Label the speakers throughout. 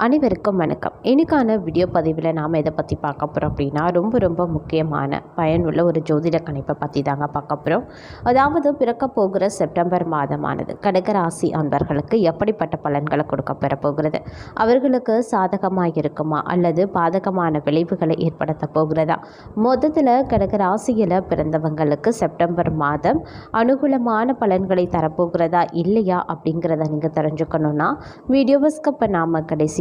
Speaker 1: அனைவருக்கும் வணக்கம். இன்றைக்கான வீடியோ பதிவில் நாம் எதை பற்றி பார்க்க போகிறோம் அப்படின்னா ரொம்ப ரொம்ப முக்கியமான பயனுள்ள ஒரு ஜோதிட கணிப்பை பற்றி தாங்க பார்க்க போகிறோம் அதாவது பிறக்க போகிற செப்டம்பர் மாதமானது கடகராசி அன்பர்களுக்கு எப்படிப்பட்ட பலன்களை கொடுக்க பெற போகிறது? அவர்களுக்கு சாதகமாக இருக்குமா? அல்லது பாதகமான விளைவுகளை ஏற்படுத்த போகிறதா? மொத்தத்தில் கடகராசியில் பிறந்தவங்களுக்கு செப்டம்பர் மாதம் அனுகூலமான பலன்களை தரப்போகிறதா இல்லையா? அப்படிங்கிறத நீங்கள் தெரிஞ்சுக்கணுன்னா வீடியோவை ஸ்கப்பை நாம் கடைசி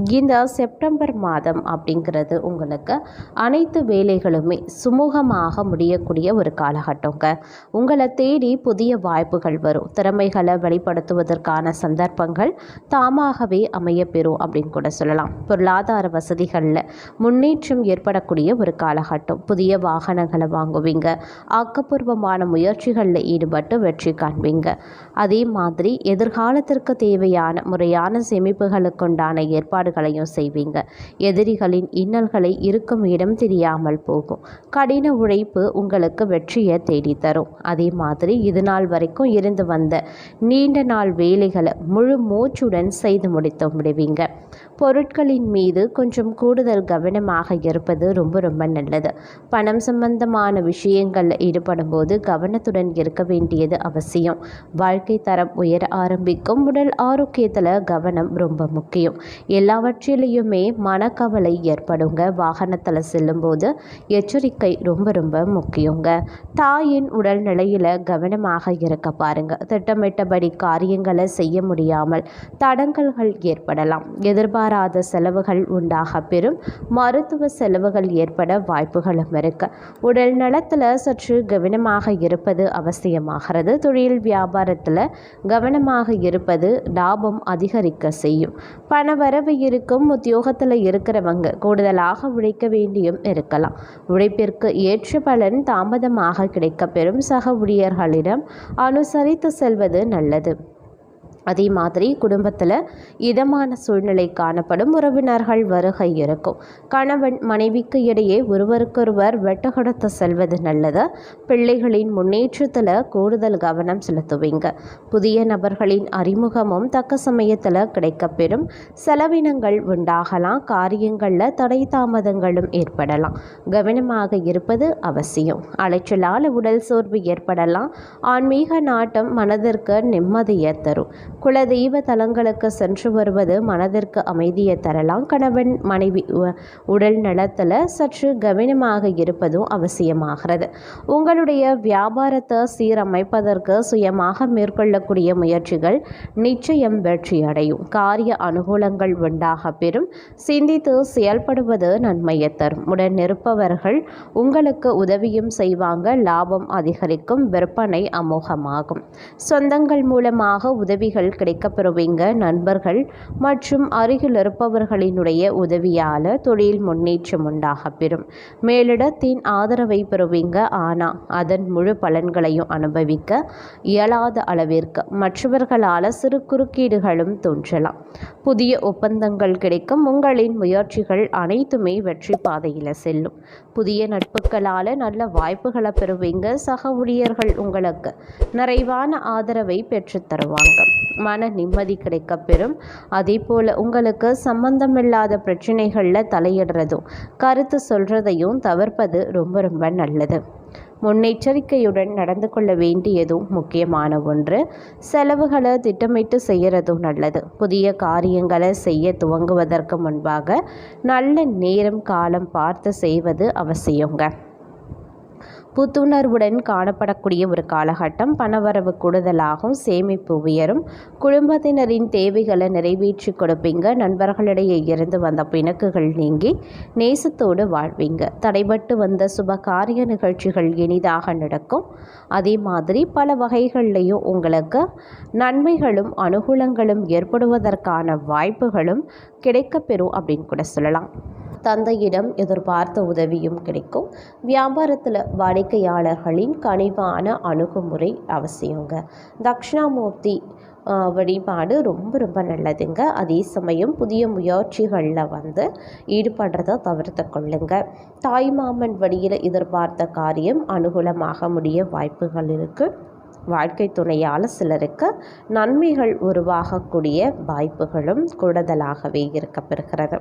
Speaker 1: இந்த செப்டம்பர் மாதம் அப்படிங்கிறது உங்களுக்கு அனைத்து வேலைகளுமே சுமூகமாக முடியக்கூடிய ஒரு காலகட்டங்க. உங்களை தேடி புதிய வாய்ப்புகள் வரும். திறமைகளை வெளிப்படுத்துவதற்கான சந்தர்ப்பங்கள் தாமாகவே அமையப்பெறும் அப்படின்னு கூட சொல்லலாம். பொருளாதார வசதிகளில் முன்னேற்றம் ஏற்படக்கூடிய ஒரு காலகட்டம். புதிய வாகனங்களை வாங்குவீங்க. ஆக்கப்பூர்வமான முயற்சிகளில் ஈடுபட்டு வெற்றி காண்பீங்க. அதே மாதிரி எதிர்காலத்திற்கு தேவையான முறையான சேமிப்புகளுக்குண்டான ஏற்பாடு ஏற்பாடுகளையும் செய்வீங்க. எதிரிகளின் இன்னல்களை இருக்கும் இடம் தெரியாமல் போகும். கடின உழைப்பு உங்களுக்கு வெற்றியை தேடித்தரும். அதே மாதிரி இது நாள் வரைக்கும் இருந்து வந்த நீண்ட நாள் வேலைகளை முழு மூச்சுடன் செய்து முடித்து விடுவீங்க பொருட்களின் மீது கொஞ்சம் கூடுதல் கவனமாக இருப்பது ரொம்ப ரொம்ப நல்லது. பணம் சம்பந்தமான விஷயங்களில் ஈடுபடும் போது கவனத்துடன் இருக்க வேண்டியது அவசியம். வாழ்க்கை தரம் உயர ஆரம்பிக்கும் உடல் ஆரோக்கியத்தில் கவனம் ரொம்ப முக்கியம். எல்லா எல்லாவற்றிலையுமே மனக்கவலை ஏற்படுங்க. வாகனத்தில் செல்லும்போது எச்சரிக்கை ரொம்ப ரொம்ப முக்கியங்க. தாயின் உடல் நிலையில் கவனமாக இருக்க பாருங்க. திட்டமிட்டபடி காரியங்களை செய்ய முடியாமல் தடங்கல்கள் ஏற்படலாம். எதிர்பாராத செலவுகள் உண்டாக பெறும். மருத்துவ செலவுகள் ஏற்பட வாய்ப்புகளும் இருக்கு. உடல் நலத்தில் சற்று கவனமாக இருப்பது அவசியமாகிறது. தொழில் வியாபாரத்தில் கவனமாக இருப்பது லாபம் அதிகரிக்க செய்யும். பண வரவு இருக்கும் உத்தியோகத்தில் இருக்கிறவங்க கூடுதலாக உழைக்க வேண்டியும் இருக்கலாம். உழைப்பிற்கு ஏற்ற பலன் தாமதமாக கிடைக்கப்பெறும் சக ஊழியர்களிடம். அனுசரித்து செல்வது நல்லது. அதே மாதிரி குடும்பத்தில் இதமான சூழ்நிலை காணப்படும் உறவினர்கள் வருகை இருக்கும். கணவன் மனைவிக்கு இடையே ஒருவருக்கொருவர் வெட்டகொடுத்து செல்வது நல்லது. பிள்ளைகளின் முன்னேற்றத்தில் கூடுதல் கவனம் செலுத்துவீங்க. புதிய நபர்களின் அறிமுகமும் தக்க சமயத்தில் கிடைக்கப்பெறும். செலவினங்கள் உண்டாகலாம். காரியங்களில் தடை தாமதங்களும் ஏற்படலாம். கவனமாக இருப்பது அவசியம். அலைச்சலால் உடல் சோர்வு ஏற்படலாம். ஆன்மீக நாட்டம் மனதிற்கு நிம்மதியை தரும். குலதெய்வ தலங்களுக்கு சென்று வருவது மனதிற்கு அமைதியை தரலாம். கணவன் மனைவி உடல் நலத்தில் சற்று கவனமாக இருப்பதும் அவசியமாகிறது. உங்களுடைய வியாபாரத்தை சீரமைப்பதற்கு சுயமாக மேற்கொள்ளக்கூடிய முயற்சிகள் நிச்சயம் வெற்றியடையும். காரிய அனுகூலங்கள் உண்டாக பெறும். சிந்தித்து செயல்படுவது நன்மையை தரும். உடன் இருப்பவர்கள் உங்களுக்கு உதவியும் செய்வாங்க. லாபம் அதிகரிக்கும். விற்பனை அமோகமாகும். சொந்தங்கள் மூலமாக உதவிகள் கிடைக்கப்பெறுவீங்க. நண்பர்கள் மற்றும் அருகில் இருப்பவர்களினுடைய உதவியால் தொழில் முன்னேற்றம் உண்டாக பெறும். மேலிடத்தின் ஆதரவை பெறுவீங்க. ஆனால் அதன் முழு பலன்களையும் அனுபவிக்க இயலாத அளவிற்கு மற்றவர்களால் சிறு குறுக்கீடுகளும் தோன்றலாம். புதிய ஒப்பந்தங்கள் கிடைக்கும். உங்களின் முயற்சிகள் அனைத்துமே வெற்றி பாதையில் செல்லும். புதிய நட்புகளால் நல்ல வாய்ப்புகளை பெறுவீங்க. சக ஊழியர்கள் உங்களுக்கு நிறைவான ஆதரவை பெற்றுத் தருவாங்க. மன நிம்மதி கிடைக்கப்பெறும் அதே போல் உங்களுக்கு சம்பந்தமில்லாத பிரச்சனைகளில் தலையிடுறதும் கருத்து சொல்கிறதையும் தவிர்ப்பது ரொம்ப ரொம்ப நல்லது. முன்னெச்சரிக்கையுடன் நடந்து கொள்ள வேண்டியதும் முக்கியமான ஒன்று. செலவுகளை திட்டமிட்டு செய்கிறதும் நல்லது. புதிய காரியங்களை செய்ய துவங்குவதற்கு முன்பாக நல்ல நேரம் காலம் பார்த்து செய்வது அவசியங்க. புத்துணர்வுடன் காணப்படக்கூடிய ஒரு காலகட்டம். பணவரவு கூடுதலாகும் சேமிப்பு உயரும். குடும்பத்தினரின் தேவைகளை நிறைவேற்றி கொடுப்பீங்க. நண்பர்களிடையே இருந்து வந்த பிணக்குகள் நீங்கி நேசத்தோடு வாழ்வீங்க. தடைபட்டு வந்த சுப காரிய நிகழ்ச்சிகள் இனிதாக நடக்கும். அதே மாதிரி பல வகைகள்லையும் உங்களுக்கு நன்மைகளும் அனுகூலங்களும் ஏற்படுவதற்கான வாய்ப்புகளும் கிடைக்கப்பெறும் அப்படின்னு கூட சொல்லலாம். தந்தையிடம் எதிர்பார்த்த உதவியும் கிடைக்கும். வியாபாரத்தில் வாடிக்கையாளர்களின் கனிவான அணுகுமுறை அவசியங்க. தக்ஷணாமூர்த்தி வழிபாடு ரொம்ப ரொம்ப நல்லதுங்க. அதே சமயம் புதிய முயற்சிகளில் வந்து ஈடுபடுறதை தவிர்த்து கொள்ளுங்க. தாய்மாமன் வழியில் எதிர்பார்த்த காரியம் அனுகூலமாக முடிய வாய்ப்புகள் இருக்குது வாழ்க்கை துணையால் சிலருக்கு நன்மைகள் உருவாகக்கூடிய வாய்ப்புகளும் கூடுதலாகவே இருக்கப்பெறுகிறது.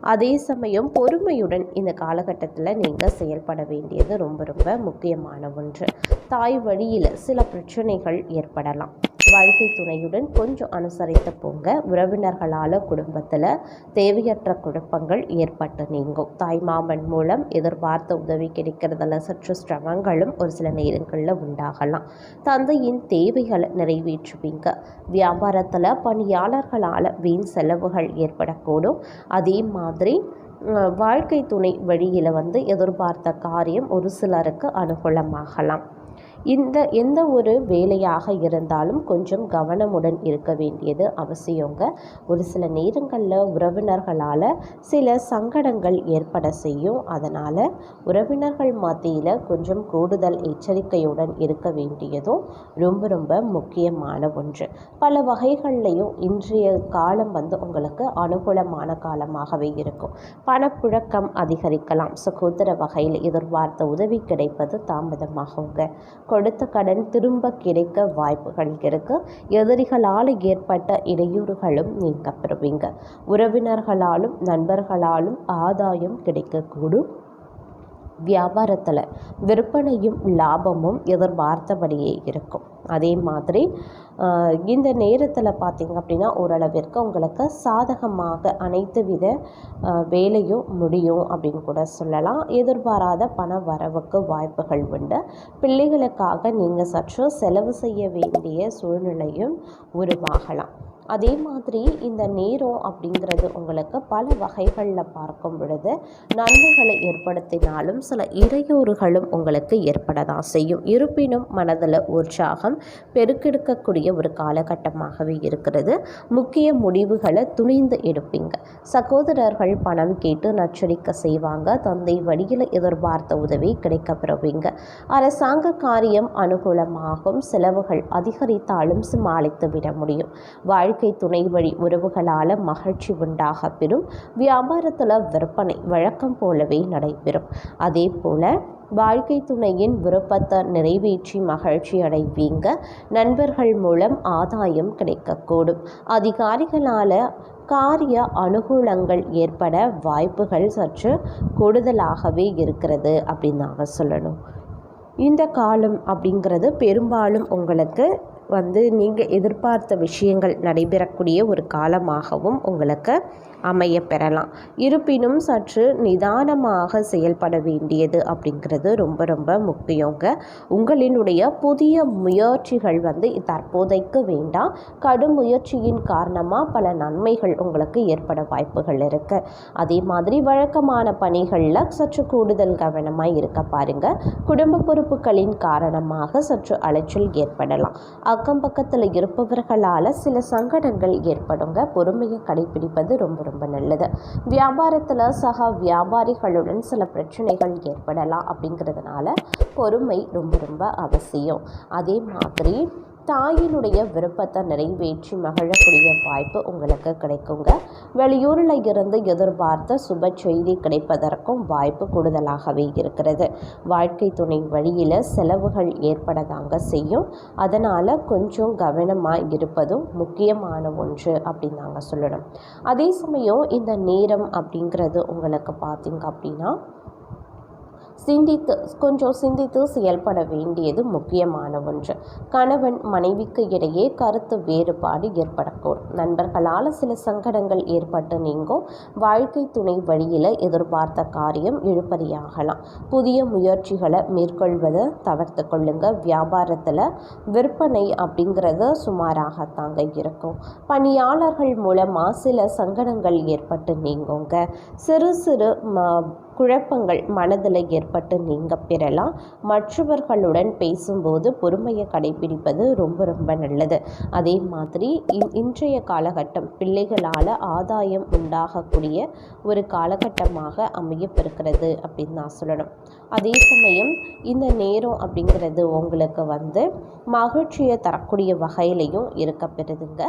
Speaker 1: அதே சமயம் பொறுமையுடன் இந்த காலகட்டத்தில் நீங்கள் செயல்பட வேண்டியது ரொம்ப ரொம்ப முக்கியமான ஒன்று. தாய் வழியில் சில பிரச்சனைகள் ஏற்படலாம். வாழ்க்கை துணையுடன் கொஞ்சம் அனுசரித்து போங்க. உறவினர்களால் குடும்பத்தில் தேவையற்ற குழப்பங்கள் ஏற்பட்டு நீங்கும். தாய் மாமன் மூலம் எதிர்பார்த்த உதவி கிடைக்கிறதுல சற்று சிரமங்களும் ஒரு சில நேரங்களில் உண்டாகலாம். தந்தையின் தேவைகளை நிறைவேற்றுவீங்க. வியாபாரத்தில் பணியாளர்களால் வீண் செலவுகள் ஏற்படக்கூடும். அதே மாதிரி மாதிரி வாழ்க்கை துணை வழியில் வந்து எதிர்பார்த்த காரியம் ஒரு சிலருக்கு அனுகூலமாகலாம். இந்த எந்த ஒரு வேலையாக இருந்தாலும் கொஞ்சம் கவனமுடன் இருக்க வேண்டியது அவசியங்க. ஒரு சில நேரங்களில் உறவினர்களால் சில சங்கடங்கள் ஏற்பட செய்யும். அதனால் உறவினர்கள் மத்தியில் கொஞ்சம் கூடுதல் எச்சரிக்கையுடன் இருக்க வேண்டியதும் ரொம்ப ரொம்ப முக்கியமான ஒன்று. பல வகைகள்லையும் இன்றைய காலம் வந்து உங்களுக்கு அனுகூலமான காலமாகவே இருக்கும். பணப்புழக்கம் அதிகரிக்கலாம். சகோதர வகையில் எதிர்பார்த்த உதவி கிடைப்பது தாமதமாகுங்க. கொடுத்த கடன் திரும்ப கிடைக்க வாய்ப்புகள் இருக்கு. எதிரிகளால் ஏற்பட்ட இடையூறுகளும் நீக்கப்பெறுவீங்க. உறவினர்களாலும் நண்பர்களாலும் ஆதாயம் கிடைக்கக்கூடும். வியாபாரத்தில் விற்பனையும் லாபமும் எதிர்பார்த்தபடியே இருக்கும். அதே மாதிரி இந்த நேரத்தில் பார்த்தீங்க அப்படின்னா ஓரளவிற்கு உங்களுக்கு சாதகமாக அனைத்து வித வேலையும் முடியும் அப்படின்னு கூட சொல்லலாம். எதிர்பாராத பண வரவுக்கு வாய்ப்புகள் உண்டு. பிள்ளைகளுக்காக நீங்கள் சற்று செலவு செய்ய வேண்டிய சூழ்நிலையும் உருவாகலாம். அதே மாதிரி இந்த நேரம் அப்படிங்கிறது உங்களுக்கு பல வகைகளில் பார்க்கும் பொழுது நன்மைகளை ஏற்படுத்தினாலும் சில இடையூறுகளும் உங்களுக்கு ஏற்பட தான் செய்யும். இருப்பினும் மனதில் உற்சாகம் பெருக்கெடுக்கக்கூடிய ஒரு காலகட்டமாகவே இருக்கிறது. முக்கிய முடிவுகளை துணிந்து எடுப்பீங்க. சகோதரர்கள் பணம் கேட்டு நச்சரிக்கை செய்வாங்க. தந்தை வழியில் எதிர்பார்த்த உதவி கிடைக்கப்பெறுவீங்க அரசாங்க காரியம் அனுகூலமாகும். செலவுகள் அதிகரித்தாலும் சமாளித்து விட முடியும். வாழ்க்கை வாழ்க்கை துணை வழி உறவுகளால் மகிழ்ச்சி உண்டாக பெறும். வியாபாரத்தில் விற்பனை வழக்கம் போலவே நடைபெறும். அதே போல வாழ்க்கை துணையின் விருப்பத்தை நிறைவேற்றி மகிழ்ச்சி அடைவீங்க. நண்பர்கள் மூலம் ஆதாயம் கிடைக்கக்கூடும். அதிகாரிகளால் காரிய அனுகூலங்கள் ஏற்பட வாய்ப்புகள் சற்று கூடுதலாகவே இருக்கிறது அப்படின்னு நாங்கள் சொல்லணும். இந்த காலம் அப்படிங்கிறது பெரும்பாலும் உங்களுக்கு வந்து நீங்கள் எதிர்பார்த்த விஷயங்கள் நடைபெறக்கூடிய ஒரு காலமாகவும் உங்களுக்கு அமைய பெறலாம். இருப்பினும் சற்று நிதானமாக செயல்பட வேண்டியது அப்படிங்கிறது ரொம்ப ரொம்ப முக்கியங்க. உங்களினுடைய புதிய முயற்சிகள் வந்து தற்போதைக்கு வேண்டாம். கடும் முயற்சியின் காரணமாக பல நன்மைகள் உங்களுக்கு ஏற்பட வாய்ப்புகள் இருக்குது அதே மாதிரி வழக்கமான பணிகளில் சற்று கூடுதல் கவனமாக இருக்க பாருங்கள் குடும்ப பொறுப்பு பொறுப்புகளின் காரணமாக சற்று அலைச்சல் ஏற்படலாம். அக்கம் பக்கத்தில் இருப்பவர்களால் சில சங்கடங்கள் ஏற்படுங்க. பொறுமையை கடைபிடிப்பது ரொம்ப ரொம்ப நல்லது. வியாபாரத்தில் சக வியாபாரிகளுடன் சில பிரச்சனைகள் ஏற்படலாம் அப்படிங்கிறதுனால பொறுமை ரொம்ப ரொம்ப அவசியம். அதே மாதிரி தாயினுடைய விருப்பத்தை நிறைவேற்றி மகிழக்கூடிய வாய்ப்பு உங்களுக்கு கிடைக்குங்க. வெளியூரில் இருந்து எதிர்பார்த்த சுப செய்தி கிடைப்பதற்கும் வாய்ப்பு கூடுதலாகவே இருக்கிறது. வாழ்க்கை துணை வழியில் செலவுகள் ஏற்படதாங்க செய்யும். அதனால் கொஞ்சம் கவனமாக இருப்பதும் முக்கியமான ஒன்று அப்படின்னு நாங்கள் சொல்லணும். அதே சமயம் இந்த நேரம் அப்படிங்கிறது உங்களுக்கு பார்த்தீங்க அப்படின்னா சிந்தித்து கொஞ்சம் சிந்தித்து செயல்பட வேண்டியது முக்கியமான ஒன்று. கணவன் மனைவிக்கு இடையே கருத்து வேறுபாடு ஏற்படக்கூடும். நண்பர்களால் சில சங்கடங்கள் ஏற்பட்டு நீங்கும். வாழ்க்கை துணை வழியில் எதிர்பார்த்த காரியம் இழுபறியாகலாம். புதிய முயற்சிகளை மேற்கொள்வதை தவிர்த்து கொள்ளுங்க. வியாபாரத்தில் விற்பனை அப்படிங்கிறது சுமாராகத்தாங்க இருக்கும். பணியாளர்கள் மூலமாக சில சங்கடங்கள் ஏற்பட்டு நீங்குங்க. சிறு சிறு ம குழப்பங்கள் மனதில் ஏற்பட்டு நீங்க பெறலாம். மற்றவர்களுடன் பேசும்போது பொறுமையை கடைபிடிப்பது ரொம்ப ரொம்ப நல்லது. அதே மாதிரி இன் இன்றைய காலகட்டம் பிள்ளைகளால் ஆதாயம் உண்டாகக்கூடிய ஒரு காலகட்டமாக அமையப்பெறுகிறது அப்படின்னு நான் சொல்லணும். அதே சமயம் இந்த நேரம் அப்படிங்கிறது உங்களுக்கு வந்து மகிழ்ச்சியை தரக்கூடிய வகையிலையும் இருக்க பெறுதுங்க.